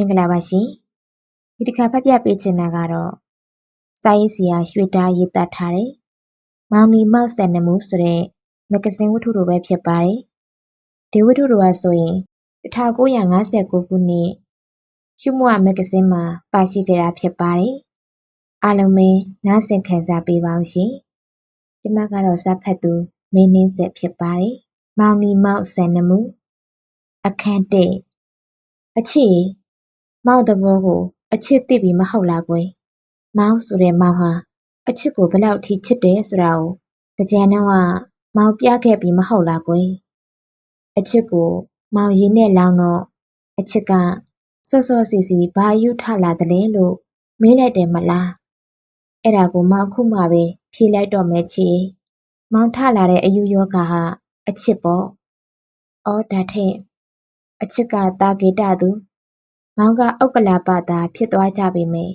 မင်္ဂလာပါရှင်ဒီတစ်ခါဖတ်ပြပေးချင်တာကတော့စာရေးဆရာရွှေတားရေးသားထားတဲ့မောင်နီမောက်ဆန်နမှုဆိုတဲ့မဂ္ဂဇင်းဝတ္ထုတော်ပဲဖြစ်ပါတယ်ဒီဝတ္ထုတော်ကဆိုရင်1959ခုနှစ်ရှုမွမဂ္ဂဇင်းမှာပါရှိခဲ့တာဖြစ်ပါတယ်အားလုံးပဲနားဆင်ခံစားပေးပါအောင်ရှင်ကျမကတော့ဇာတ်ဖတ်သူမင်းနှင်းဆက်ဖြစ်ပါတယ်မောင်နီမောက်ဆန်နမှုအခန်းတဲ့“အချစ်ရေ မောင်သဘောကို အချစ်သိပြီမဟုတ်လားကွယ်။မောင်ဆိုတဲ့ မောင်ဟာ အချစ်ကို ဘယ်လောက်ထိ ချစ်တယ်ဆိုတာကို သင်္ကြန်တုန်းက မောင်ပြခဲ့ပြီမဟုတ်လားကွယ်။အချစ်ကို မောင်ရေနဲ့လောင်းတော့ အချစ်က စောစောစီစီဘာအရူးထလာသလဲလို့ မေးလိုက်တယ်မလား။အဲဒါကို မောင်အခုမှပဲ ဖြေလိုက်တော့မယ်ချစ်ရေ။မောင်ထလာတဲ့အရူးရောဂါဟာ အချစ်ပေါ့။အော်ဒါထက် အချစ်က သာကေတသူ မောင်က ဥက္ကလာပသာဖြစ်သွားကြပေမယ့်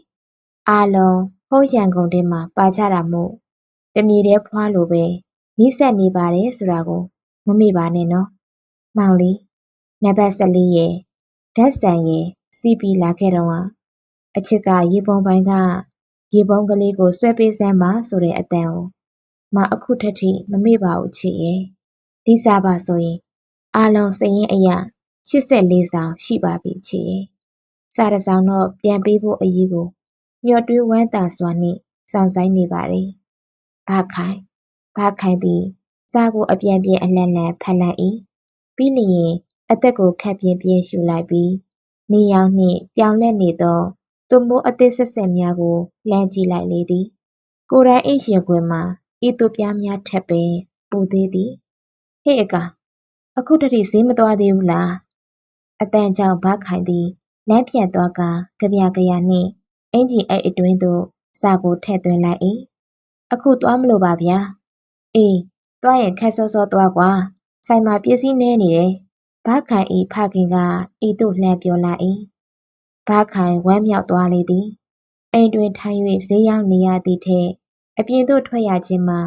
အားလုံး ဟိုးရန်ကုန်ထဲမှာ ပါကြတာမို့တမြေထဲဖွားလိုပဲ နီးစပ်နေပါတယ်ဆိုတာကို မမေ့ပါနဲ့နော်။မောင်လေး နံပါတ် ၁၄ ရယ် ဓာတ်ဆန်ရယ် စီးပြီးလာခဲ့တုန်းက အချစ်က ရေပုံပိုင်းက ရေပုံးကလေးကို ဆွဲပေးစမ်းပါဆိုတဲ့ အသံကို မောင် အခုထက်ထိ မမေ့ပါဘူးချစ်ရယ်။ဒီစာပါဆိုရင် အားလုံး စာရင်းအရရှစ်ဆယ့်လေးစောင် ရှိပါပြီချစ်ရယ်။ စာတစ်စောင်တော့ပြန်ပေးဖို့အရေးကိုမျှော်တွေးဝမ်းသာစွာနှင့်စောင့်ဆိုင်းနေပါတယ်။ဘခိုင်ဘခိုင်သည်စာကိုအပြန်ပြန်အလှန်လှန်ဖတ်လိုက်၏။ပြီးလျင်အသက်ကိုခပ်ပြင်းပြင်းရှူလိုက်ပြီးနေရောင်နှင့်ပြောင်လဲ့နေသောသွပ်မိုးအသစ်ဆက်ဆက်များကိုလှမ်းကြည့်လိုက်လေသည်။ကိုယ်တိုင်အိပ်ရင်ခွင်မှာဤသွပ်ပြားများထက်ပင်ပိုသေးသည်။ဟေ့အကာအခုတည်းဈေးမသွားသေးဘူးလားအသံကြောင့်ဘခိုင်သည် လမ်းပြန်သွားကာ ကဗျာကရာနှင့် အင်္ကျီအိတ်အတွင်းသို့ စာကိုထည့်သွင်းလိုက်၏။အခုသွားမလို့ပါဗျာ။အေး သွားရင်ခပ်စောစောသွားကွာ။ဆိုင်မှာပစ္စည်းနည်းနေတယ်။ဘခိုင်၏ဖခင်က ဤသို့လှမ်းပြောလိုက်၏။ဘခိုင်ဝမ်းမြောက်သွားလေသည်။အိမ်တွင်ထိုင်၍ဈေးရောင်းနေရသည်ထက် အပြင်သို့ထွက်ရခြင်းမှာ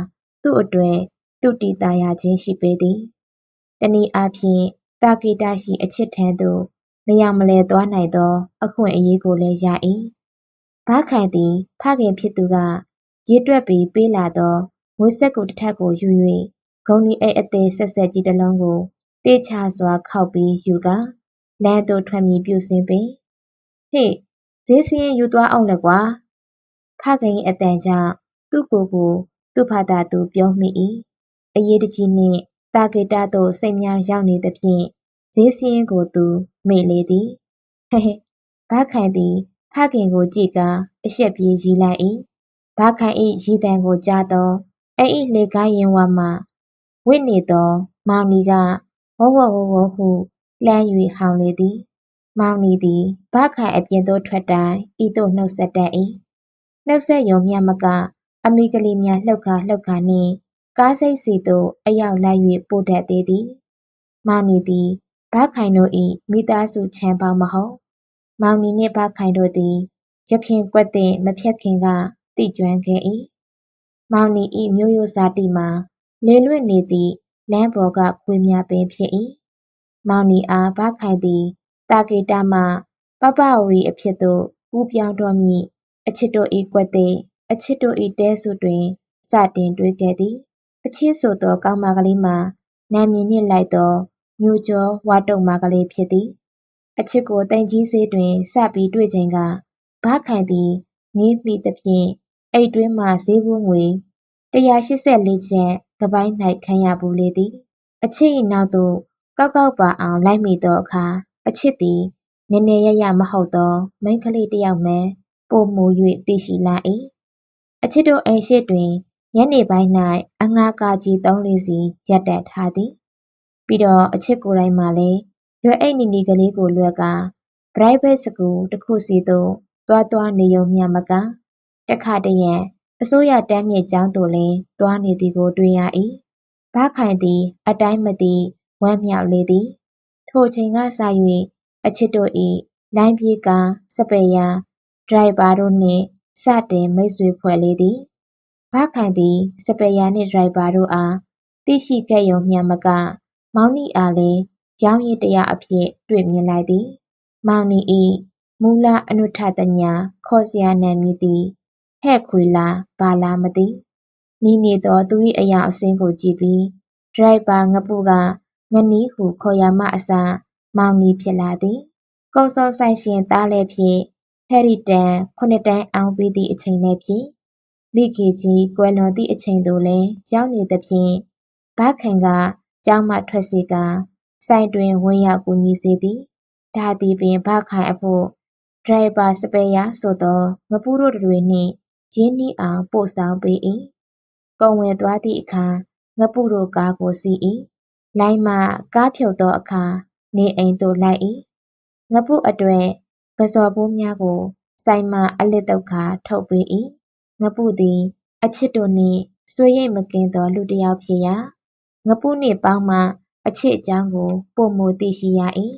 သူ့အတွက်သူတည်သာရခြင်းရှိပေသည်။တနည်းအားဖြင့်တာကေတရှိ အချစ်ထံသို့ မရောက်မလည်သွားနိုင်သော အခွင့်အရေးကိုလည်းရ၏။ဘခိုင်သည် ဖခင်ဖြစ်သူက ရေတွက်ပြီးပေးလာသောငွေစက္ကူတစ်ထပ်ကိုယူ၍ဂုံနီအိတ်အသေးစက်စက်ကြီးတစ်လုံးကိုသေချာစွာခေါက်ပြီးယူကာလမ်းသို့ထွက်မည်ပြုစဉ်ပင်ဟေ့ဈေးစာရင်းယူသွားအောင်လေကွာ။ဖခင်၏အသံကြောင့်သူ့ကိုယ်ကိုသူ့ဖသာသူပြောမိ၏။အရေးတကြီးနှင့်သာကေတသို့စိတ်များရောက်နေသဖြင့်ဈေးစာရင်းကိုသူ မေ့လေသည်။ဟဲဟဲဘခိုင်သည်ဖခင်ကိုကြည့်ကာအရှက်ပြေးရည်လိုက်၏။ဘခိုင်၏ရည်သံကိုကြားသောအဲ့၏လှေကားရင်ဝမှဝင့်နေသော မောင်နီကဝေါဝေါဝေါဝေါဟုလှမ်း၍ဟောင်လေသည်။မောင်နီသည်ဘခိုင်အပြင်သို့ထွက်တိုင်းဤသို့နှုတ်ဆက်တတ်၏။နှုတ်ဆက်ရုံမျှမကအမိကလေးများလှုပ်ခါလှုပ်ခါနှင့်ကားဆိပ်စီသို့အရောက်လိုက်၍ပို့တတ်သေးသည်။မောင်နီသည် ဘခိုင်တို့၏မိသားစုချမ်းပေါင်းမဟုတ်။မောင်နီနှင့်ဘခိုင်တို့သည်ယခင်ကွက်သစ်မဖြတ်ခင်ကသိကျွမ်းခဲ့၏။မောင်နီ၏မျိုးရိုးဇာတိမှာလေလွင့်နေသည့်လမ်းပေါ်ကခွေးများပင်ဖြစ်၏။မောင်နီအားဘခိုင်သည်တာကေတမှပပဝရီအဖြစ်သို့ကူးပြောင်းတော့မည်အချစ်တို့၏ကွက်သစ်အချစ်တို့၏တဲစုတွင်စတင်တွေ့ခဲ့သည်။အချစ်ဆိုသောကောင်းမလေးမှာနာမည်နှင့်လိုက်သော မြို့ကျော်ဝါတုတ်မကလေးဖြစ်သည်။အချစ်ကိုသိမ်ကြီးဈေးတွင်စပြီးတွေ့ချိန်ကဘခိုင်သည်ငေးမိသဖြင့်အိတ်တွင်းမှဈေးဝန်းငွေ၁၈၄ကျပ်ကပိုင်း၌ခံရဘူးလေသည်။အချစ်၏နောက်သို့ကောက်ကောက်ပါအောင်လိုက်မိသောအခါအချစ်သည်နယ်နယ်ရရမဟုတ်သောမိန်းကလေးတစ်ယောက်မှန်ပိုမို၍သိရှိလာ၏။အချစ်တို့အိမ်ရှေ့တွင်ညနေပိုင်း၌အငှားကားကြီးသုံးလေးစီရပ်တန့်ထားသည် ပြီးတော့အချစ်ကိုယ်တိုင်မှာလည်းလွယ်အိတ်နီနီကလေးကိုလွယ်ကာ private school တစ်ခုစီသို့သွားသွားနေုံမျှမကတခါတရံအစိုးရတန်းမြင့်ကျောင်းသို့လည်းသွားနေသည်ကိုတွေ့ရ၏ဘခိုင်သည် အတိုင်းမသိဝမ်းမြောက်လေသည် ထိုချိန်ကစ၍အချစ်တို့၏လိုင်းပြေးကာစပယ်ယာဒရိုက်ဘာတို့နှင့်စတင်မိတ်ဆွေဖွဲ့လေသည်ဘခိုင်သည် စပယ်ယာနှင့်ဒရိုက်ဘာတို့အားသိရှိခဲ့ရုံမျှမက မောင်နီအားလည်း ရောင်းရည်တရားအဖြစ် တွေ့မြင်လိုက်သည်။မောင်နီ၏မူလအနုထတညာ ခေါ်စရာနာမည်သည် ဟဲ့ခွေလား ဘာလား မသိ နီးနေသော သူ၏အယောင်အဆင်းကိုကြည့်ပြီး ဒရိုက်ဘာငပုက ငနီးဟုခေါ်ရာမှအစ မောင်နီဖြစ်လာသည် ကုန်စုံဆိုင်ရှင်သားလည်းဖြစ်ဟဲရီတန် ခုနှစ်တန်းအောင်ပြီးသည့်အချိန်လည်းဖြစ် မိခင်ကြီးကွယ်လွန်သည့်အချိန်သို့လည်း ရောက်နေသဖြင့် ဘခိုင်က ကျောင်းမှထွက်စေကဆိုင်တွင်ဝင်ရောက်ကူညီစေသည်ဒါသည်ပင်ဘခိုင်အဖို့ဒရိုက်ဘာစပယ်ယာဆိုသောငပူးတို့တွေနှင့်ရင်းနှီးအောင်ပို့ဆောင်ပေး၏ကုန်ဝင်သွားသည့်အခါငပုတို့ကားကိုစီး၏လိုင်းမှကားဖြုတ်သောအခါနေအိမ်သို့လိုက်၏ငပုအတွက်ကစော်ပိုးများကိုဆိုင်မှအလစ်တုတ်ခါထုတ်ပေး၏ငပုသည် အချစ်တို့နှင့်ဆွေရိတ်မကင်းသောလူတစ်ယောက်ဖြစ်ရာ ငပုနှင့်ပေါင်းမှ အချစ်အကြောင်းကို ပိုမိုသိရှိရ၏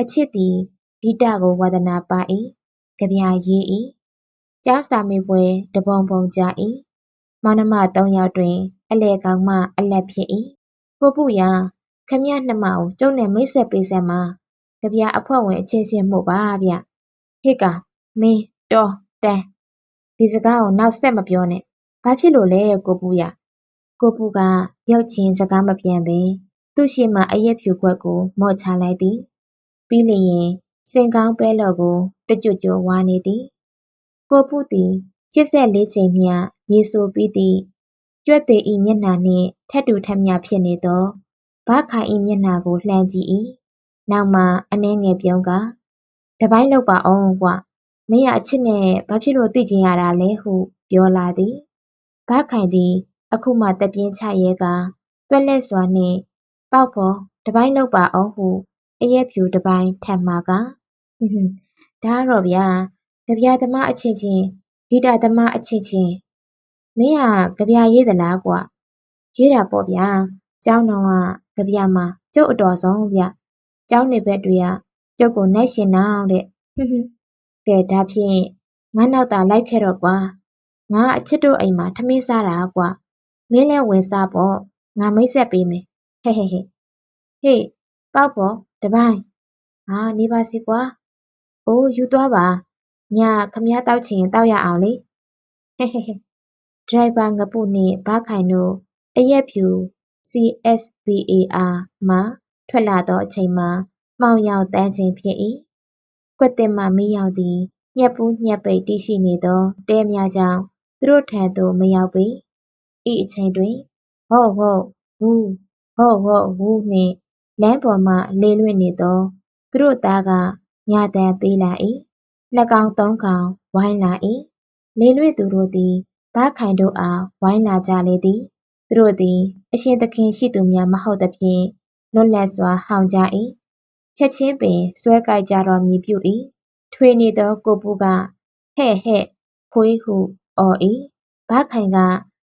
အချစ်သည်ဂီတကိုဝါသနာပါ၏ကြပြရေး၏ကျောင်းစာမေးပွဲတပုံပုံကြ၏မောင်နှမသုံးယောက်တွင် အလဲကောင်းမှ အလက်ဖြစ်၏ကိုပုရာခမရနှမကိုကျုပ်နဲ့မိတ်ဆက်ပေးစမ်းပါကြပြအဖွဲ့ဝင်အချင်းချင်းမှုပါဗျဟစ်ကောင်မင်းတော်တန်ဒီစကားကိုနောက်ဆက်မပြောနဲ့ဘာဖြစ်လို့လဲကိုပုရ ကိုပုကရုတ်ချင်းစကားမပြန်ပင်သူ့ရှိမှအရက်ဖြူခွက်ကို မော့ချလိုက်သည် ပြီးလျင်စင်ကောင်းပဲလော်ကိုတကြွကြွဝါနေသည် ကိုပုသည်ချစ်ဆက်လေးချိန်မြရေဆိုပြီးသည့်ကြွက်သေးဤမျက်နှာနှင့်ထက်တူထက်မြဖြစ်နေသောဘခိုင်ဤမျက်နှာကိုလှမ်းကြည့်၏နောက်မှအနှဲငယ်ပြုံးကတပိုင်းလောက်ပါအောင်ကွမင်းရအချစ်နဲ့ဘာဖြစ်လို့သိကျင်ရတာလဲဟုပြောလာသည်ဘခိုင်သည် အခုမှတပြင်းချရဲကတွက်လက်စွာနှင့် ပေါက်ဖော်တပိုင်းလောက်ပါအောင်ဟု အရက်ဖြူတပိုင်း ထပ်မှာကဟွန်းဟွန်း ဒါတော့ဗျာကြပြသမားအချင်းချင်း ဂီတသမားအချင်းချင်း မင်းဟာကြပြရေးသလားကွ ရေးတာပေါ့ဗျာ ကျောင်းတော်ကကြပြမှာ ကျုပ်အတော်ဆုံးဗျ ကျောင်းနေဘက်တွေက ကျုပ်ကိုနိုင်ရှင်နောင်တဲ့ ဟွန်းဟွန်း ကဲ ဒါဖြင့် ငါနောက်သာ လိုက်ခဲ့တော့ကွာ ငါ အချစ်တို့အိမ်မှာ ထမင်းစားတာကွ မင်းလည်းဝင်စားပေါ့ငါမိတ်ဆက်ပေးမယ်ဟဲ့ဟဲ့ဟဲ့ဟေးပေါက်ပေါ်တပိုင်းဟာနေပါစီကွာအိုးယူသွားပါညခမည်းတောက်ချင်တောက်ရအောင်လေဟဲ့ဟဲ့ဟဲ့ဒရိုက်ဘာငပုနှင့်ဘာခိုင်တို့အရက်ဖြူ CSBAR မှထွက်လာသောအချိန်မှာမှောင်ရောင်တန်းချိန်ဖြစ်၏ကွက်တင်မှမီးရောင်သည်ညက်ပူးညက်ပိတ်တည်ရှိနေသောတဲများကြောင့်သူတို့ထံသို့မရောက်ပေ ဤအချိန်တွင်ဟော့ဟော့ဝူးဟော့ဟော့ဝူးနှင့် လမ်းပေါ်မှ လေလွင့်နေသော သူတို့သားကညာတမ်းပေးလာ၏နှစ်ကောင်သုံးကောင် ဝိုင်းလာ၏လေလွင့်သူတို့သည် ဘခိုင်တို့အား ဝိုင်းလာကြလေသည် သူတို့သည် အရှင်သခင်ရှိသူများ မဟုတ်သဖြင့် လွတ်လပ်စွာ ဟောင်ကြ၏ချက်ချင်းပင် ဆွဲကိုက်ကြတော်မူပြု၏ထွေနေသော ကိုပုကဟဲ့ဟဲ့ ဖွေး ဟု အော်၏ဘခိုင်က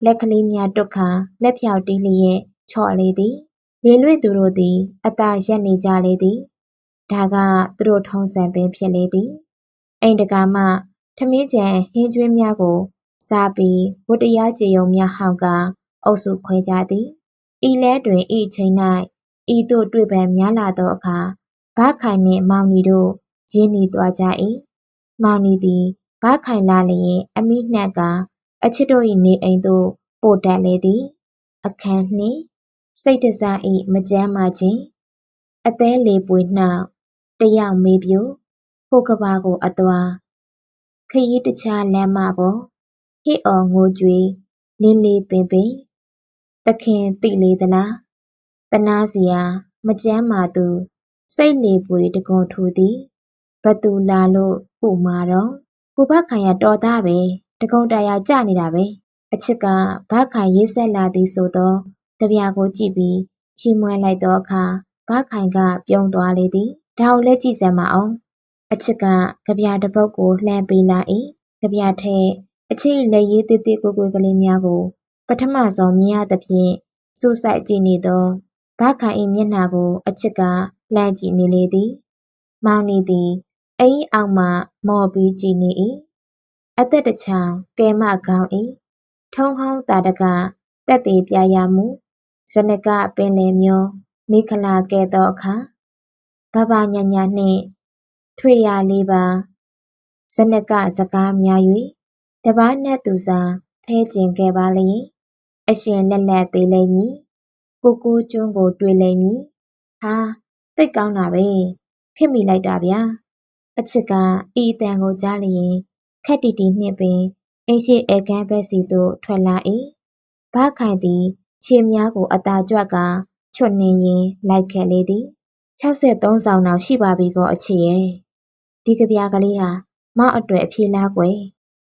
လက်ကလေးများတွတ်ခါလက်ဖြောက်တီးလျက် ချော့လေသည် လေလွင့်သူတို့သည် အသာရက်နေကြလေသည် ဒါက သူတို့ထုံးစံပင်ဖြစ်လေသည် အိမ်တကာမှ ထမင်းကြံဟင်းကျွေးများကို စားပြီး ဝတ္တရားကြေယုံများဟောင်းကအုပ်စုခွဲကြသည် ဤလဲတွင်ဤချိန်၌ဤသို့တွေ့ပန်များလာသောအခါ ဘခိုင်နှင့် မောင်နီတို့ ရင်းနှီးသွားကြ၏မောင်နီသည် ဘခိုင်လာလျင် အမိနှံ့က အချစ်တို့၏နေအိမ်သို့ပို့တတ်လေသည် အခန်းနှင့်စိတ်တစား၏မကြမ်းမာခြင်းအသေးလေပွေနှောက်တယောက်မေးပြိုဟိုကဘာကိုအသွားခရီးတခြားလမ်းမပေါ်ဟစ်အော်ငိုကြွေးလင်းလေးပင်ပင်သခင်သိလေသလားတနာစရာမကြမ်းမာသူ စိတ်လေပွေတကွန်ထူသည်ဘသူလာလို့ပူမာတော့ကိုဘခိုင်ရတော်သားပဲ တကုံတရာကြနေတာပဲအချစ်ကဘခိုင်ရေးဆက်လာသည်ဆိုသောကြပြကိုကြည့်ပြီးချီးမွမ်းလိုက်သောအခါဘခိုင်ကပြုံးသွားလေသည်ဒါကိုလည်းကြည့်စမ်းမအောင်အချစ်ကကြပြတစ်ပုဒ်ကိုလှမ်းပေးလာ၏ကြပြထဲအချစ်၏လက်ရေးသေးသေးကိုကိုကလေးများကို ပထမဆုံးမြင်ရသဖြင့်စူးစိုက်ကြည့်နေသောဘခိုင်၏မျက်နှာကို အချစ်ကလှမ်းကြည့်နေလေသည်မောင်နေသည်အိမ်အောက်မှမော်ပြီးကြည့်နေ၏ အသက်တချောင် ကဲမကောင်း၏ထုံးဟောင်းတာတကတက်သေးပြရမှုဇနကပင်လယ်မျော မိခလာကဲ့သောအခါ ဘဘညာညာနှင့် ထွေရာလေးပါဇနကစကားများ၍တပားနတ်သူစာ ဖဲကျင်ခဲ့ပါလျင် အရှင်လက်လက်သေးလိမ့်မည် ကိုကိုကျွန်းကို တွေ့လိမ့်မည် ဟာ သိတ်ကောင်းတာပဲခင်မိလိုက်တာဗျာ အချစ်က ဤအတန်ကိုကြားလျင် ခက်တီတီနှင့်ပင်အိမ်ရှိဧကန်းဘက်စီသို့ထွက်လာ၏ဘခိုင်သည်ခြေများကိုအသာကြွကချွတ်နေရင်လိုက်ခဲ့လေသည်63ဆောင်တောင်ရှိပါပြီကောအချစ်ရဲ့ဒီကဗျာကလေးဟာမောက်အတွေ့အဖြေလားကွယ်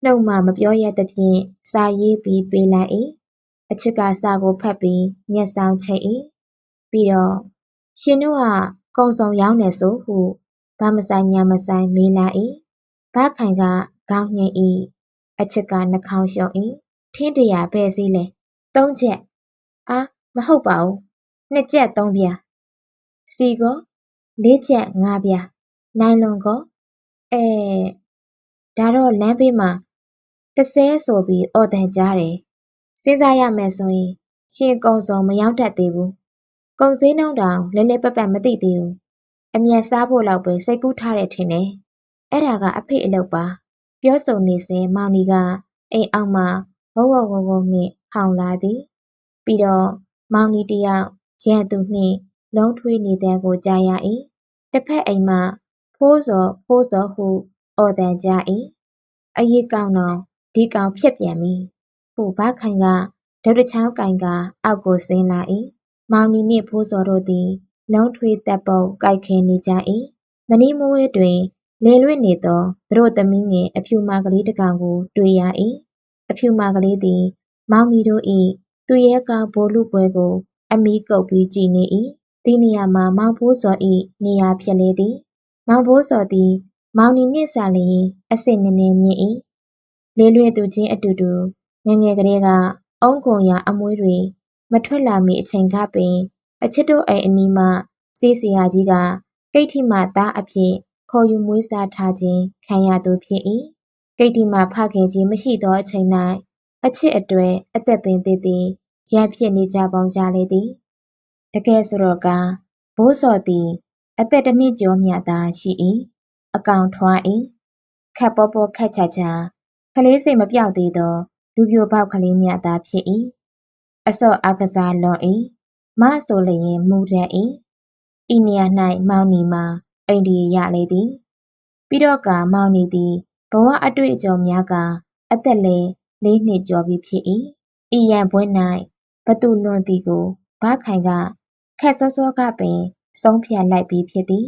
နှုတ်မှမပြောရသဖြင့်စာရေးပြီးပေးလိုက်၏အချစ်ကစာကိုဖတ်ပြီးမျက်စောင်းချိတ်၏ပြီးတော့ရှင်တို့ကကုံစုံရောင်းနေဆိုဟုဘာမဆိုင်ညာမဆိုင်မေးလာ၏ဘခိုင်က ခေါင်းညိတ်၏အချစ်ကနှာခေါင်းရှုံ၏ထင်းတရာပဲစည်းလဲသုံးချက်အာမဟုတ်ပါဘူးနှစ်ချက်သုံးပြစီကောလေးချက်ငါးပြနိုင်လွန်ကောအဲဒါတော့လမ်းဘေးမှာတဆဲဆိုပြီးအော်တန်ကြားတယ်စဉ်းစားရမယ်ဆိုရင်ရှင်ကုံစုံမရောက်တတ်သေးဘူးကုန်စည်နှုန်းတောင်လဲလဲပတ်ပတ်မသိသေးဘူးအမျက်စားဖို့လောက်ပဲစိတ်ကူးထားတယ်ထင်တယ်အဲ့ဒါကအဖေအလုပ်ပါ ပြောဆိုနေစဉ်မောင်နီက အိမ်အောက်မှာဝဝဝဝနှင့် ဟောင်လာသည် ပြီးတော့ မောင်နီတယောက် ရန်သူနှင့် လုံးထွေးနေတဲ့ကို ကြားရ၏တစ်ဖက်အိမ်မှ ဖိုးစော် ဖိုးစော် ဟု အော်တန်ကြား၏အရေးကောင်းတော့ဒီကောင်ဖြစ်ပြန်ပြီ ဟု ဘခိုင်ကဒုတ်တချောင်းကင်ကအောက်ကို ဆင်းလာ၏မောင်နီနှင့် ဖိုးစော်တို့သည် လုံးထွေးတပ်ပုတ် ကိုက်ခဲနေကြ၏မနီးမဝဲတွင် လေလွင့်နေသော သူတို့သမီးငယ် အဖြူမာကလေးတစ်ကောင်ကို တွေ့ရ၏အဖြူမာကလေးသည် မောင်နီတို့၏သူရဲကောင်းဘိုလ်လုပွဲကို အမီးကုပ်ပြီးကြည်နေ၏ဒီနေရာမှာ မောင်ဖိုးစော်၏နေရာဖြစ်လေသည် မောင်ဖိုးစော်သည် မောင်နီနှင့်စာလျင်အစစ်နည်းနည်းမြင့်၏လေလွင့်သူချင်းအတူတူငငယ်ကလေးက အုံခုံရာအမွှေးတွေ မထွက်လာမီအချိန်ကပင် အချစ်တို့အိမ်အနီးမှ စေးစရာကြီးကကိတ်ထိမှသားအဖြစ် ခေါ်ယူမွေးစားထားခြင်းခံရသူဖြစ်၏ကိတ်ထိမှဖခင်ကြီးမရှိသောအချိန်၌အချစ်အတွက်အသက်ပင်သေးသေးရန်ဖြစ်နေကြပုံရလေသည်တကယ်ဆိုတော့ကဘိုးစော်သည်အသက်တစ်နှစ်ကျော်မျှသာရှိ၏အကောင်ထွား၏ခပ်ပေါ်ပေါ်ခက်ချာချာကလေးစိတ်မပြောက်သေးသောလူပြိုပေါက်ကလေးမျှသာဖြစ်၏အစော့အကစားလွန်၏မဆိုလျင်မူတတ်၏ဤနေရာ၌မောင်နီမှာ အိန္ဒိယရလေသည်ပြီးတော့ကမောင်နီသည်ဘဝအတွေ့အကြုံများကအသက်လည်းလေးနှစ်ကျော်ပြီဖြစ်၏ဤရန်ပွဲ၌ဘသူလွန်သည်ကိုဘခိုင်ကခက်စောစောကပင်ဆုံးဖြတ်လိုက်ပြီးဖြစ်သည်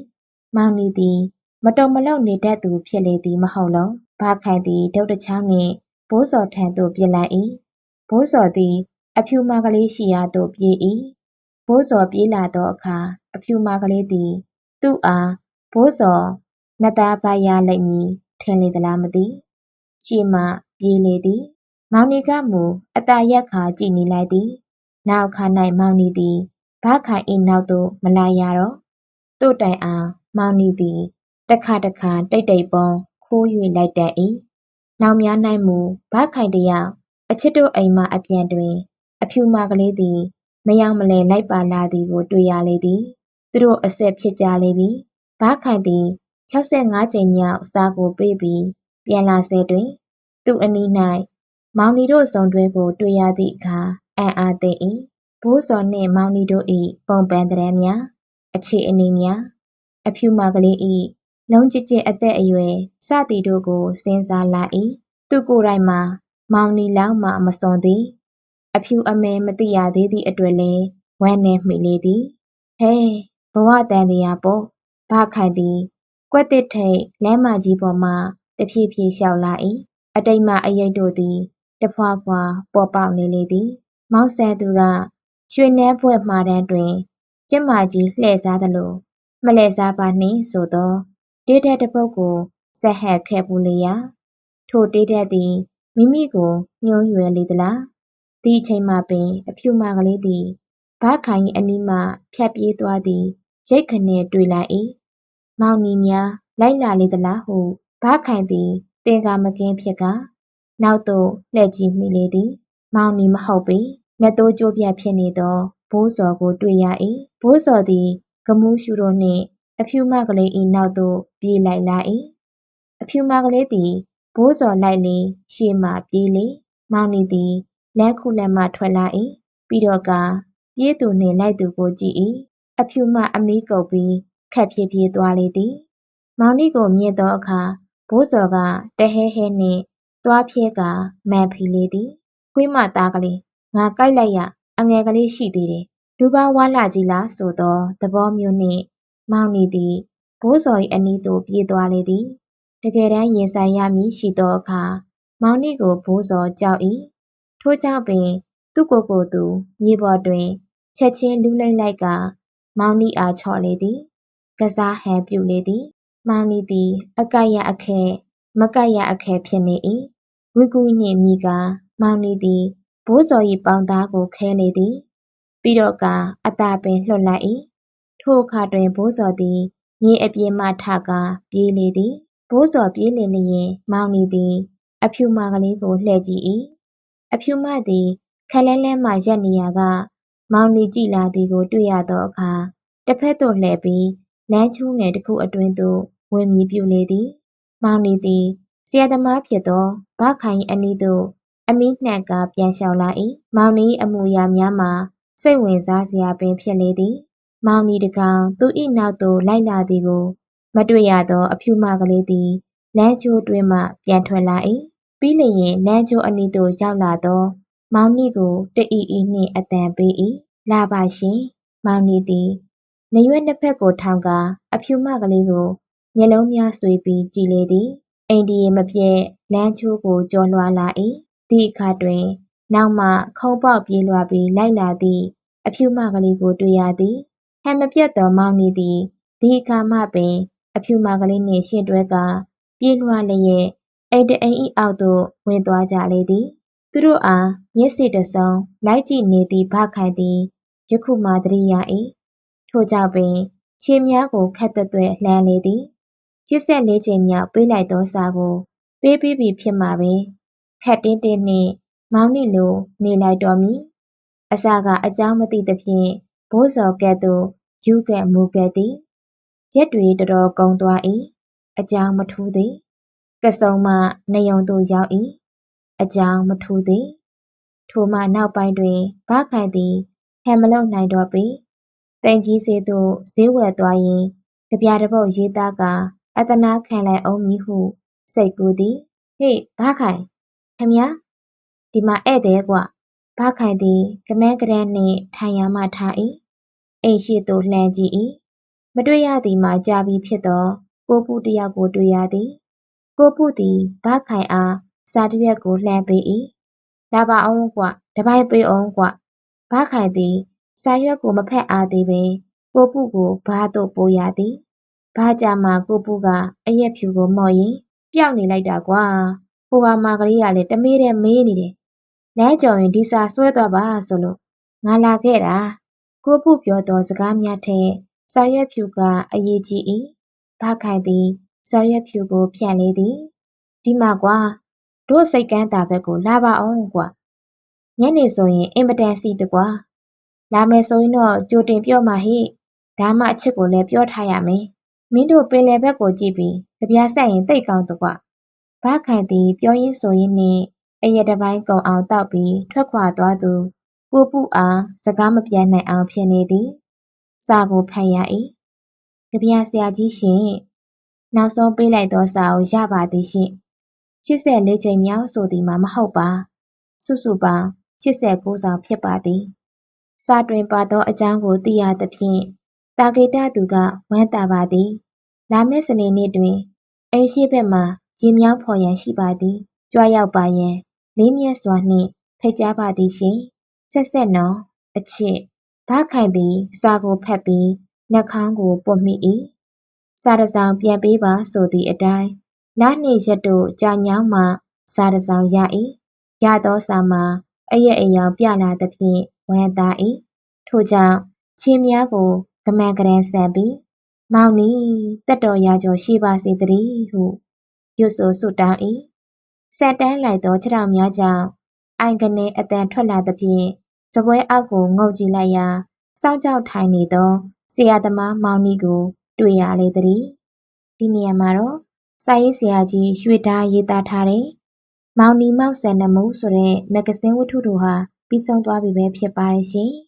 မောင်နီသည်မတုံမလောက်နေတတ်သူဖြစ်လေသည်မဟုတ်လောဘခိုင်သည်ဒုတ်တချောင်းနှင့်ဘိုးစော်ထံသို့ပြစ်လိုက်၏ဘိုးစော်သည် အဖြူမကလေးရှိရာသို့ပြေး၏ဘိုးစော်ပြေးလာသောအခါအဖြူမကလေးသည် သူ့အား ဘိုးစော်နတ်သားပါရလိမ့်မည်ထင်လေသလားမသိရှေ့မှပြေးလေသည် မောင်နီကမူအတာရက်ခါကြည်နေလိုက်သည် နောက်ခါ၌မောင်နီသည်ဘခိုင်၏နောက်သို့မလိုက်ရတော့တို့တိုင်အောင်မောင်နီသည်တခါတခါတိတ်တိတ်ပုံခိုး၍လိုက်တတ်၏နောက်များ၌မူဘခိုင်တယောက်အချစ်တို့အိမ်မှအပြန်တွင် အဖြူမကလေးသည် မယောင်မလဲလိုက်ပါလာသည်ကိုတွေ့ရလေသည် သူတို့အဆက်ဖြစ်ကြလေပြီ ဘခိုင်သည် 65 ကြိမ်မြောက် စားကိုပေးပြီး ပြန်လာစေတွင် သူအနီး၌မောင်နီတို့စုံတွဲကို တွေ့ရသည့်အခါ အံ့အားသင့်၏ဘိုးစော်နှင့် မောင်နီတို့၏ပုံပန်းတရံများ အခြေအနေများ အဖြူမကလေး၏လုံးကျစ်ကျစ်အသက်အရွယ် စသည်တို့ကို စဉ်းစားလာ၏သူကိုယ်တိုင်မှာ မောင်နီလောက်မှ မစွန်သည်အဖြူအမဲမသိရသေးသည့်အတွက်လည်း ဝမ်းနည်းမိလေသည် ဟဲ ဘဝတန်တရားပေါ့ ဘခိုင်သည် ကွက်တစ်ထိတ်လမ်းမကြီးပေါ်မှ တဖြည်းဖြည်းလျှောက်လာ၏အတိတ်မှအရိပ်တို့သည် တဖွာဖွာ ပေါ်ပေါက်နေလေသည် မောင်ဆန်သူက ရွှေနှဲဘွဲ့မှာတန်းတွင် ကျမကြီးလှည့်စားသလို မလှည့်စားပါနှင့်ဆိုသော တေးတက်တစ်ပုဒ်ကိုဆက်ဟက်ခဲ့ပူလျာထိုတေးတက်သည် မိမိကိုညှိုးရွယ်လေသလားဒီအချိန်မှပင် အဖြူမကလေးသည် ဘခိုင်အနီးမှ ဖြတ်ပြေးသွားသည် ရိတ်ခနဲတွေ့လိုက်၏မောင်နီများလိုက်လာလေသလားဟု ဘခိုင်သည်တင်ကာမကင်းဖြစ်ကနောက်သို့လှည့်ကြည့်မိလေသည် မောင်နီမဟုတ်ပေလက်သိုးကျိုးပြတ်ဖြစ်နေသော ဘိုးစော်ကိုတွေ့ရ၏ဘိုးစော်သည်ကမူးရှူတို့နှင့် အဖြူမကလေး၏နောက်သို့ ပြေးလိုက်လာ၏အဖြူမကလေးသည် ဘိုးစော်လိုက်လေ ရှေ့မှပြေးလေ မောင်နီသည် လမ်းခုလက်မှထွက်လာ၏ပြီးတော့ကပြေးသူနှင့်လိုက်သူကိုကြည့်၏ အဖြူမအမီးကုပ်ပြီးခက်ပြေးပြေးသွားလေသည်မောင်နီကိုမြင်သောအခါဘိုးစော်ကတဟဲဟဲနှင့်သွားဖြဲကမန်ဖီလေသည်ခွေးမသားကလေးငါကိုက်လိုက်ရအငယ်ကလေးရှိသေးတယ်လူပါဝါလာကြီးလားဆိုသောသဘောမျိုးနှင့် မောင်နီသည်ဘိုးစော်၏အနီးသို့ပြေးသွားလေသည်တကယ်တမ်းရင်ဆိုင်ရမည်ရှိသောအခါမောင်နီကိုဘိုးစော်ကြောက်၏ထိုကြောင့်ပင် သူ့ကိုယ်ကိုယ်သူမြေပေါ်တွင်ချက်ချင်းလူးလိမ့်လိုက်က မောင်နီအားချော့လေသည်ကစားဟန်ပြုလေသည်မောင်နီသည် အကိုက်ရအခဲမကိုက်ရအခဲဖြစ်နေ၏ဝီကူနှင့်မြည်ကာမောင်နီသည်ဘိုးစော်၏ပေါင်သားကိုခဲလေသည်ပြီးတော့ကအသာပင်လွှတ်လိုက်၏ထိုအခါတွင်ဘိုးစော်သည်မြေအပြင်မှထကာပြေးလေသည်ဘိုးစော်ပြေးလေလျင်မောင်နီသည် အဖြူမကလေးကိုလှည့်ကြည့်၏အဖြူမသည်ခပ်လှမ်းလှမ်းမှရပ်နေရာက မောင်နီကြည့်လာသည်ကို တွေ့ရသောအခါ တစ်ဖက်သို့လှည့်ပြီး လမ်းချိုးငယ်တစ်ခုအတွင်းသို့ ဝင်မည်ပြုလေသည် မောင်နီသည် ဆရာသမားဖြစ်သော ဘခိုင်၏အနီးသို့ အမီးနှံကာပြန်လျှောက်လာ၏မောင်နီ၏အမူအရာများမှာ စိတ်ဝင်စားစရာပင်ဖြစ်လေသည် မောင်နီတစ်ကောင် သူ၏နောက်သို့ လိုက်လာသည်ကို မတွေ့ရသော အဖြူမကလေးသည် လမ်းချိုးတွင်းမှ ပြန်ထွက်လာ၏ပြီးလျင် လမ်းချိုးအနီးသို့ ရောက်လာသော မောင်နီကိုတအီအီနှင့် အသံပေး၏လာပါရှင် မောင်နီသည်နရွက်နှစ်ဖက်ကိုထောင်ကာ အဖြူမကလေးကို မျက်လုံးများဆွေးပြီး ကြည်လေသည် အိန္ဒိယမပြည့်လမ်းချိုးကို ကျော်လွှာလာ၏ဒီအခါတွင် နောက်မှ ခုံပေါက်ပြေးလွှာပြီး လိုက်လာသည့် အဖြူမကလေးကို တွေ့ရသည် ဟန်မပြတ်သော မောင်နီသည် ဒီအခါမှပင် အဖြူမကလေးနှင့်ရှင်တွဲကာ ပြေးလွှာလျက် အိမ်တအိမ်၏အောက်သို့ ဝင်သွားကြလေသည် သူတို့အားမျက်စိတစုံလိုက်ကြည့်နေသည့်ဘခိုင်သည်ယခုမှသတိရ၏ထို့ကြောင့်ပင်ခြေများကိုခပ်သွက်သွက်လှမ်းလေသည်84ကြိမ်မြောက်ပေးလိုက်သောစာကိုပေးပြီးပြီဖြစ်မှာပင်ခပ်တင်းတင်းနှင့်မောင်နီလိုနေလိုက်တော့မည်အစကအကြောင်းမသိသဖြင့်ဘိုးစော်ကဲ့သို့ယူကဲ့မူကဲ့သည်ရက်တွေတော်တော်ကုန်သွား၏အကြောင်းမထူးသည်ကစုံမှနယုံသို့ရောက်၏ အကြောင်း မထူးသည်ထိုမှနောက်ပိုင်းတွင် ဘခိုင်သည် ဟန်မလုံနိုင်တော့ပေတိမ်ကြီးစေးသို့ ဈေးဝယ်သွားရင်ကြပြတပုတ်ရေးသားကအတနာခံလိုက်အောင်မည်ဟု စိတ်ကူးသည် ဟေ့ ဘခိုင်ခမညာဒီမှာဧည့်သည်ကွ ဘခိုင်သည် ကမန်းကရန်းနှင့် ထိုင်ရမှထား၏အိမ်ရှိသို့ လှမ်းကြည့်၏မတွေ့ရသည်မှာ ကြာပြီဖြစ်သော ကိုပုတယောက်ကို တွေ့ရသည် ကိုပုသည် ဘခိုင်အား စာတရွက်ကိုလှမ်းပေး၏လာပါအောင်ကွတပိုက်ပေးအောင်ကွ ဘခိုင်သည် စာရွက်ကို မဖက်အားသေးပင်ကိုပုကို ဘားသို့ပို့ရသည် ဘားကြမှာကိုပုက အရက်ဖြူကိုမော့ရင်ပျောက်နေလိုက်တာကွာ ဟိုဟာမာကလေးကလည်း တမေးတဲ့မေးနေတယ် လမ်းကြော်ရင် ဒီစာဆွဲသွားပါဆိုလို့ ငါလာခဲ့တာ ကိုပုပြောသောစကားများထက် စာရွက်ဖြူက အရေးကြီး၏ဘခိုင်သည် စာရွက်ဖြူကို ဖြန့်လေသည် ဒီမှာကွာ တို့စိတ်ကန်းတာဘက်ကို လာပါအောင်ကွာညနေဆိုရင် အင်မတန်စီတကွာ လာမယ်ဆိုရင်တော့ ကြိုတင်ပြောမှဟိဒါမှ အချစ်ကိုလည်း ပြောထားရမယ် မင်းတို့ ပင်လယ်ဘက်ကိုကြည့်ပြီးကြပြားဆက်ရင်တိတ်ကောင်းတကွ ဘခိုင်သည် ပြောရင်းဆိုရင်းနှင့်အရက်တစ်ပိုင်းကုန်အောင်တောက်ပြီး ထွက်ခွာသွားသူ ကိုပုအား စကားမပြန်နိုင်အောင် ဖြစ်နေသည် စာကို ဖတ်ရ၏ကြပြားဆရာကြီးရှင်နောက်ဆုံးပေးလိုက်သောစာကို ရပါသည်ရှင် 84ချိန်မြောက်ဆိုသည်မှာမဟုတ်ပါစုစုပေါင်း89ဆောင်ဖြစ်ပါသည်စာတွင်ပါသောအကြောင်းကိုသိရသဖြင့်တာဂေတသူကဝမ်းသာပါသည်လာမည့်စနေနေ့တွင်အိမ်ရှိဘက်မှရင်မြောင်းဖော်ရန်ရှိပါသည်ကြွားရောက်ပါရန်လေးမြတ်စွာနှင့်ဖိတ်ကြားပါသည်ရှင်ဆက်ဆက်နော်အချစ်ဘခိုင်သည် စာကိုဖတ်ပြီးနှာခေါင်းကိုပွတ်မိ၏စာတစောင်ပြန်ပေးပါဆိုသည့်အတိုင်း လနှင့်ရက်တို့ ကြာညောင်းမှ စာတစောင်ရ၏ရသောစာမှာ အရက်အယောင်ပြလာသဖြင့် ဝမ်းသာ၏ထို့ကြောင့် ချင်းများကိုကမန်ကရန်ဆန်ပြီး မောင်နီတက်တော်ရာကျော်ရှိပါစေတည်းဟု ရွတ်ဆိုဆုတောင်း၏ဆက်တန်းလိုက်သော ခြေထောက်များကြောင့် အိုင်ကနေအတန်ထွက်လာသဖြင့်စပွဲအောက်ကို ငုံကြည့်လိုက်ရာ စောင့်ကြောက်ထိုင်နေသော ဆရာသမားမောင်နီကို တွေ့ရလေသတည်း။ဒီနေရာမှာတော့ စာရေးဆရာကြီးရွှေတားရေးသားထားတဲ့မောင်နီမောက်ဆန်နမူဆိုတဲ့မဂ္ဂဇင်းဝတ္ထုတိုဟာပြီးဆုံးသွားပြီပဲဖြစ်ပါတယ်ရှင်။